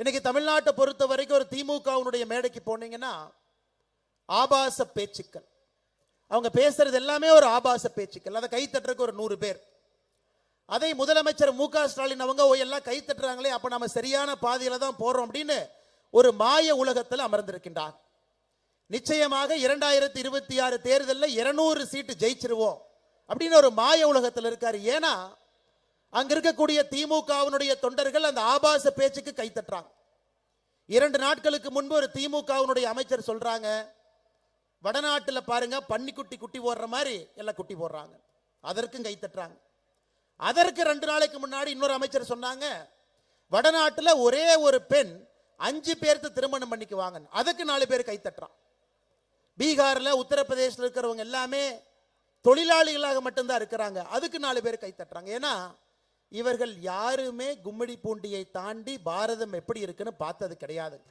இன்னைக்கு தமிழ்நாட்டை பொறுத்த வரைக்கும் ஒரு திமுகவினுடைய மேடைக்கு போனீங்கன்னா ஆபாச பேச்சுக்கள். அவங்க பேசுறது எல்லாமே ஒரு ஆபாச பேச்சுக்கள். அதை கைத்தட்டுறதுக்கு ஒரு நூறு பேர். அதை முதலமைச்சர் மு க ஸ்டாலின் அவங்க எல்லாம் கைத்தட்டுறாங்களே அப்போ நம்ம சரியான பாதையில தான் போறோம் அப்படின்னு ஒரு மாய உலகத்தில் அமர்ந்திருக்கின்றார். நிச்சயமாக இரண்டாயிரத்தி இருபத்தி ஆறு தேர்தலில் இருநூறு சீட்டு ஜெயிச்சிருவோம் அப்படின்னு ஒரு மாய உலகத்தில் இருக்காரு. ஏன்னா அங்க இருக்கக்கூடிய திமுகவினுடைய தொண்டர்கள் அந்த ஆபாச பேச்சுக்கு கை தட்டுறாங்க. இரண்டு நாட்களுக்கு முன்பு ஒரு திமுகவினுடைய அமைச்சர் சொல்றாங்க வடநாட்டில் பாருங்க பன்னிக்குட்டி குட்டி போடுற மாதிரி எல்லாம் குட்டி போடுறாங்க. அதற்கும் கை தட்டுறாங்க. அதற்கு ரெண்டு நாளைக்கு முன்னாடி இன்னொரு அமைச்சர் சொன்னாங்க வடநாட்டில் ஒரே ஒரு பெண் அஞ்சு பேர்த்து திருமணம் பண்ணிக்குவாங்க அதுக்கு நாலு பேர் கை தட்டுறான். பீகார்ல உத்தரப்பிரதேசத்தில் இருக்கிறவங்க எல்லாமே தொழிலாளிகளாக மட்டும்தான் இருக்கிறாங்க. அதுக்கு நாலு பேர் கை தட்டுறாங்க. ஏன்னா இவர்கள் யாருமே கும்மிடி பூண்டியை தாண்டி பாரதம் எப்படி இருக்குன்னு பார்த்தது கிடையாது.